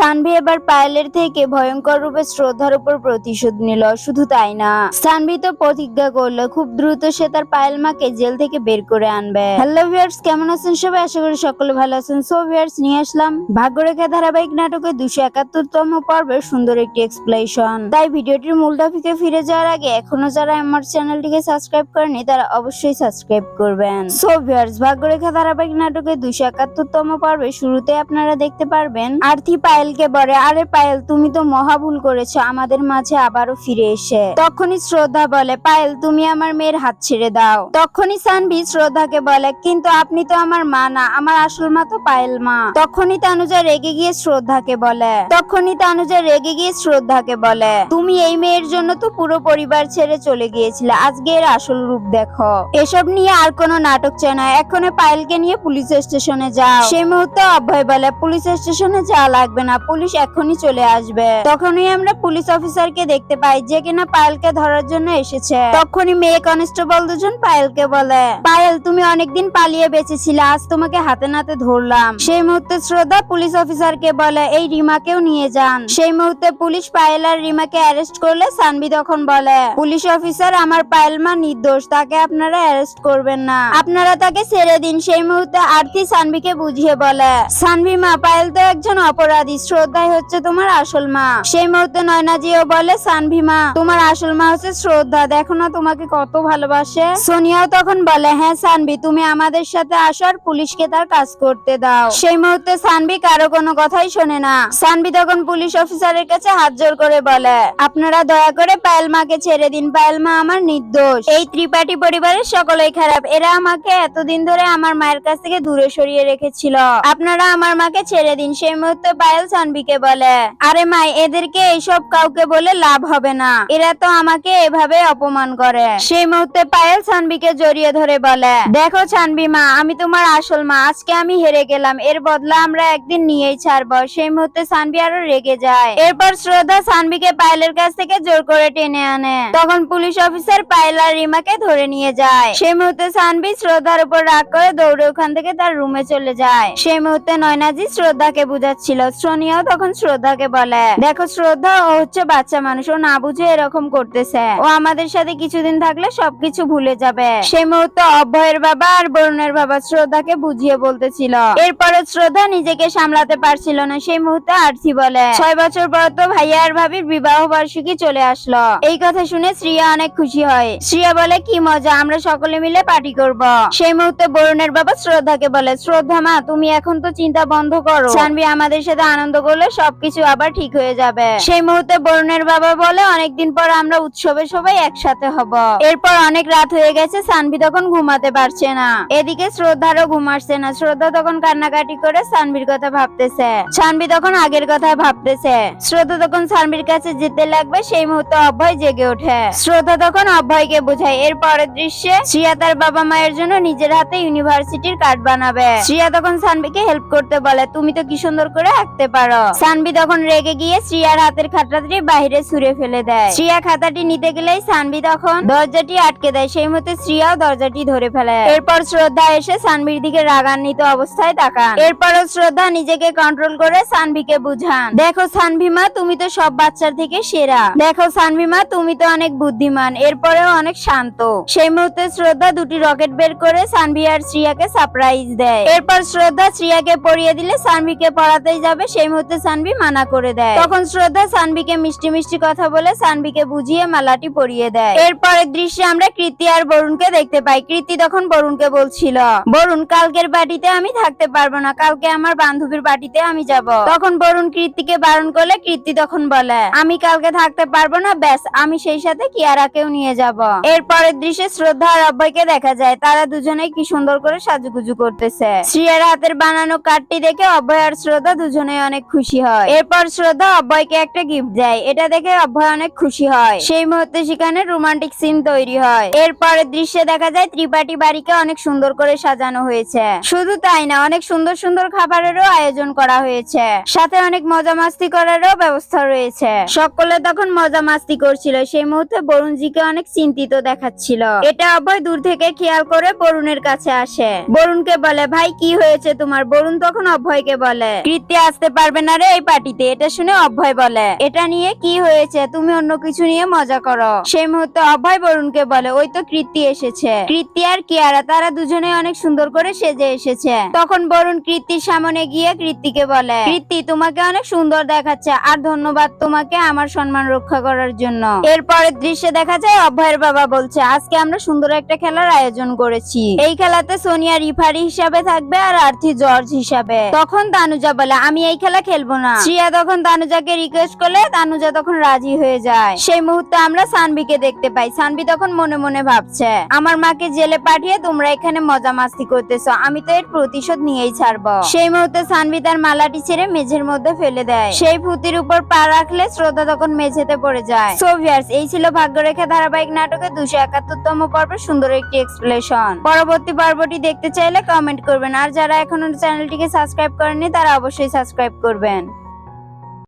সানভি এবার পায়েলের থেকে ভয়ঙ্কর রূপে শ্রদ্ধার উপর প্রতিশোধ নিল, শুধু তাই না। সানভি তো প্রতিজ্ঞা করল, খুব দ্রুত সে তার পায়েল মাকে জেল থেকে বের করে আনবে। হ্যালো ভিউয়ার্স, কেমন আছেন সবাই? আশা করি সকলে ভালো আছেন। সো ভিউয়ার্স, নিয়ে আসলাম ভাগ্যরেখা ধারাবাহিক নাটকে দুশো একাত্তরতম পর্বের সুন্দর একটি এক্সপ্লেশন তাই ভিডিওটির মূল টপিকে ফিরে যাওয়ার আগে এখনও যারা আমার চ্যানেলটিকে সাবস্ক্রাইব করেনি, তারা অবশ্যই সাবস্ক্রাইব করবেন। সো ভিউয়ার্স, ভাগ্যরেখা ধারাবাহিক নাটকে দুশো একাত্তরতম পর্বে শুরুতে আপনারা দেখতে পারবেন, আরতি পায়েলকে বলে, আরে পায়েল, তুমি তো মহা ভুল করেছ, আমাদের মাঝে আবারও ফিরে এসে। তখনই শ্রদ্ধা বলে, পায়েল, তুমি আমার মেয়ের হাত ছেড়ে দাও। তখনই সানভি শ্রদ্ধাকে বলে, কিন্তু আপনি তো আমার মা না, আমার আসল মা তো পায়েল মা। তখনই তানুজা রেগে গিয়ে শ্রদ্ধাকে বলে, তখনই তানুজা রেগে গিয়ে শ্রদ্ধাকে বলে, তুমি এই মেয়ের জন্য তো পুরো পরিবার ছেড়ে চলে গিয়েছিলে, আজকে এর আসল রূপ দেখো। এসব নিয়ে আর কোনো নাটক চাই না এখন পায়েলকে নিয়ে পুলিশ স্টেশনে যাও। সেই মুহূর্তে অভয় বলে, পুলিশ স্টেশনে যাওয়া লাগবে না পুলিশ এখনই চলে আসবে। তখনই আমরা পুলিশ অফিসারকে দেখতে পাই, যে কিনা পায়েলকে ধরার জন্য এসেছে। তখনই মেয়ে কনস্টেবল দুজন পায়েলকে বলে, পায়েল, তুমি অনেকদিন পালিয়ে বেঁচেছিলে, আজ তোমাকে হাতে নাতে ধরলাম। সেই মুহূর্তে শ্রদ্ধা পুলিশ অফিসারকে বলে, এই রিমাকেও নিয়ে যান। সেই মুহূর্তে পুলিশ পায়েল আর রিমাকে অ্যারেস্ট করলে সানভি তখন বলে, পুলিশ অফিসার আমার পায়েল মা নির্দোষ, তাকে আপনারা অ্যারেস্ট করবেন না। আপনারা তাকে ছেড়ে দিন। সেই মুহূর্তে আরতি সানভিকে বুঝিয়ে বলে সানভি মা, পায়েল তো একজন অপরাধী শ্রদ্ধাই হচ্ছে তোমার আসল মা। সেই মুহূর্তে নয়নাজিও বলে, সানভি মা, তোমার আসল মা হচ্ছে শ্রদ্ধা। দেখো না তোমাকে কত ভালোবাসে? সোনিয়াও তখন বলে হ্যাঁ সানভি, তুমি আমাদের সাথে আসো আর পুলিশকে তার কাজ করতে দাও। সেই মুহূর্তে সানভি কারও কোনো কথাই শোনে না। সানভি তখন পুলিশ অফিসারের কাছে হাত জোর করে বলে, আপনারা দয়া করে পায়েল মাকে ছেড়ে দিন। পায়েল মা আমার নির্দোষ। এই ত্রিপাঠী পরিবারের সকলেই খারাপ। এরা আমাকে এতদিন ধরে আমার মায়ের কাছ থেকে দূরে সরিয়ে রেখেছিল। আপনারা আমার মাকে ছেড়ে দিন। সেই মুহূর্তে পায়েল সানভিকে বলে? আরে মাই এদেরকে এইসব কাউকে বলে লাভ হবে না। এরা তো আমাকে এভাবে অপমান করে। সেই মুহূর্তে পায়েল সানভিকে জড়িয়ে ধরে বলে, দেখো সানভি মা, আমি তোমার আসল মা। আজকে আমি হেরে গেলাম। এর বদলা আমরা একদিন নিয়েই ছাড়বো। সেই মুহূর্তে সানভি আরও রেগে যায়। এরপর শ্রদ্ধা সানভিকে পায়েলের কাছ থেকে জোর করে টেনে আনে। তখন পুলিশ অফিসার পায়েল আর রিমাকে ধরে নিয়ে যায়। সেই মুহূর্তে সানভি শ্রদ্ধার উপর রাগ করে দৌড়ে ওখান থেকে তার রুমে চলে যায়। সেই মুহূর্তে নয়নাজি শ্রদ্ধাকে বুঝাচ্ছিল সোনিয়াও তখন শ্রদ্ধাকে বলে, দেখো শ্রদ্ধা, ও হচ্ছে বাচ্চা মানুষ, ও না বুঝে এরকম করতেছে। ও আমাদের সাথে কিছুদিন থাকলে সবকিছু ভুলে যাবে। সেই মুহূর্তে অভয়ের বাবা আর বরুণের বাবা শ্রদ্ধাকে বুঝিয়ে বলতেছিল। এরপরে শ্রদ্ধা নিজেকে সামলাতে পারছিল না। সেই মুহূর্তে আরতি বলে, ছয় বছর পর তো ভাইয়া আর ভাবির বিবাহ বার্ষিকী চলে আসলো। এই কথা শুনে শ্রিয়া অনেক খুশি হয়। শ্রিয়া বলে, কি মজা, আমরা সকলে মিলে পার্টি করব। সেই মুহূর্তে বরুণের বাবা শ্রদ্ধাকে বলে, শ্রদ্ধা মা, তুমি এখন তো চিন্তা বন্ধ করো। জানবি আমাদের সাথে আনন্দ করলে সবকিছু আবার ঠিক হয়ে যাবে। সেই মুহূর্তে বরুণের বাবা বলে, অনেকদিন পর আমরা উৎসবে সবাই একসাথে হব। এরপর অনেক রাত হয়ে গেছে, সানভি তখন ঘুমাতে পারছে না। এদিকে শ্রদ্ধারও ঘুম আসছে না। শ্রদ্ধা তখন কান্নাকাটি করে সানভির কথা ভাবতেছে। সানভি তখন আগের কথা ভাবতেছে। শ্রদ্ধা তখন সানভির কাছে যেতে লাগবে, সেই মুহূর্তে অভয় জেগে ওঠে। শ্রদ্ধা তখন অভয়কে বোঝায়, এর পরের দৃশ্যে শ্রিয়া তার বাবা মায়ের জন্য নিজের হাতে ইউনিভার্সিটির কার্ড বানাবে। শ্রিয়া তখন সানভিকে হেল্প করতে বলে, তুমি তো কি সুন্দর করে আঁকতে পারো সানভি তখন রেগে গিয়ে শ্রিয়ার হাতের খাতাটি বাইরে ছুঁড়ে ফেলে দেয়। শ্রিয়া খাতাটি নিতে গেলেই সানভি তখন দরজাটি আটকে দেয়। সেই মতে শ্রিয়াও দরজাটি ধরে ফেলে। এরপর শ্রদ্ধা এসে সানভির দিকে রাগান্বিত অবস্থায় তাকান। এরপরও শ্রদ্ধা নিজেকে কন্ট্রোল করে সানভিকে বুঝান। দেখো সানভি মা, তুমি তো সব বাচ্চার থেকে সেরা। দেখো সানভি মা, তুমি তো অনেক বুদ্ধিমান। এরপরেও অনেক শান্ত। সেই মুহূর্তে শ্রদ্ধা দুটি রকেট বের করে সানভি আর শ্রিয়াকে সারপ্রাইজ দেয়। এরপর শ্রদ্ধা শ্রিয়াকে পড়িয়ে দিলে সানভিকে পড়াতেই যাবে। সেই মুহূর্তে সানভি মানা করে দেয়। তখন শ্রদ্ধা সানভিকে মিষ্টি মিষ্টি কথা বলে সানভিকে বুঝিয়ে মালাটি পরিয়ে দেয়। এরপরের দৃশ্যে আমরা কৃতি আর বরুণকে দেখতে পাই। কৃতি তখন বরুণকে বলছিল, বরুণ, কালকের বাড়িতে আমি থাকতে পারব না। কালকে আমার বান্ধবীর বাড়িতে আমি যাব। তখন বরুণ কৃতিকে বারণ করলে কৃতি তখন বলে, আমি কালকে থাকতে পারব না, ব্যাস, আমি সেই সাথে কিয়ারাকেও নিয়ে যাব। এরপরের দৃশ্যে শ্রদ্ধা আর অভয়কে দেখা যায়। তারা দুজনেই কি সুন্দর করে সাজুগুজু করতেছে। শ্রিয়ার হাতের বানানো কার্ডটি দেখে অভয় আর শ্রদ্ধা দুজনে অনেক খুশি হয়। এরপর শ্রদ্ধা অভয়কে একটা গিফট দেয়। এটা দেখে অভয় অনেক খুশি হয়। সেই মুহূর্তে সেখানে রোমান্টিক সিন তৈরি হয়। এরপরের দৃশ্যে দেখা যায় ত্রিপাঠী বাড়িকে অনেক সুন্দর করে সাজানো হয়েছে। শুধু তাই না, অনেক সুন্দর সুন্দর খাবারেরও আয়োজন করা হয়েছে। সাথে অনেক মজা মাস্তি করারও ব্যবস্থা রয়েছে। সকলে তখন মজা মাস্তি করছিল। সেই মুহূর্তে বরুণজিকে অনেক চিন্তিত দেখাচ্ছিল। এটা অভয় দূর থেকে খেয়াল করে বরুণের কাছে আসে। বরুণকে বলে, ভাই, কি হয়েছে তোমার? বরুণ তখন অভয়কে বলে, কৃত্যে আসতে পারবে পারবে না রে এই পার্টিতে, এটা শুনে অভয় বলে। এটা নিয়ে কি হয়েছে? তুমি অন্য কিছু নিয়ে মজা করো। সেই মুহূর্তে অভয় বরুণকে বলে, ওই তো কৃতি এসেছে। কৃতি আর কিয়ারা, তারা দুজনে অনেক সুন্দর করে সেজে এসেছে। তখন বরুণ কৃতির সামনে গিয়ে কৃতিকে বলে, কৃতি, তোমাকে অনেক সুন্দর দেখাচ্ছে আর ধন্যবাদ তোমাকে আমার সম্মান রক্ষা করার জন্য। এরপরের দৃশ্যে দেখা যায়, অভয়ের বাবা বলছে, আজকে আমরা সুন্দর একটা খেলার আয়োজন করেছি। এই খেলাতে সোনিয়া রিফারি হিসাবে থাকবে আর আর্থি জর্জ হিসাবে। তখন তানুজা বলে, আমি এই খেলা খেলব না। শ্রিয়া তখন তানুজাকে রিকোয়েস্ট করলে তানুজা তখন রাজি হয়ে যায়। সেই মুহূর্তে আমরা সানবিকে দেখতে পাই। সানবি তখন মনে মনে ভাবছে আমার মাকে জেলে পাঠিয়ে তোমরা এখানে মজা মাস্তি করতেছো আমি তো এর প্রতিশোধ নিয়েই ছাড়বো। সেই মুহূর্তে সানবি তার মালাটি ছেড়ে মেঝের মধ্যে ফেলে দেয়। সেই পুঁতির উপর পা রাখলে শ্রদ্ধা তখন মেঝেতে পড়ে যায়। সো ভিউয়ার্স, এই ছিল ভাগ্যরেখা ধারাবাহিক নাটকের দুশো একাত্তরতম পর্বের সুন্দর একটি এক্সপ্লেশন পরবর্তী পর্বটি দেখতে চাইলে কমেন্ট করবেন। আর যারা এখনও চ্যানেলটিকে সাবস্ক্রাইব করেননি তারা অবশ্যই সাবস্ক্রাইব করবেন।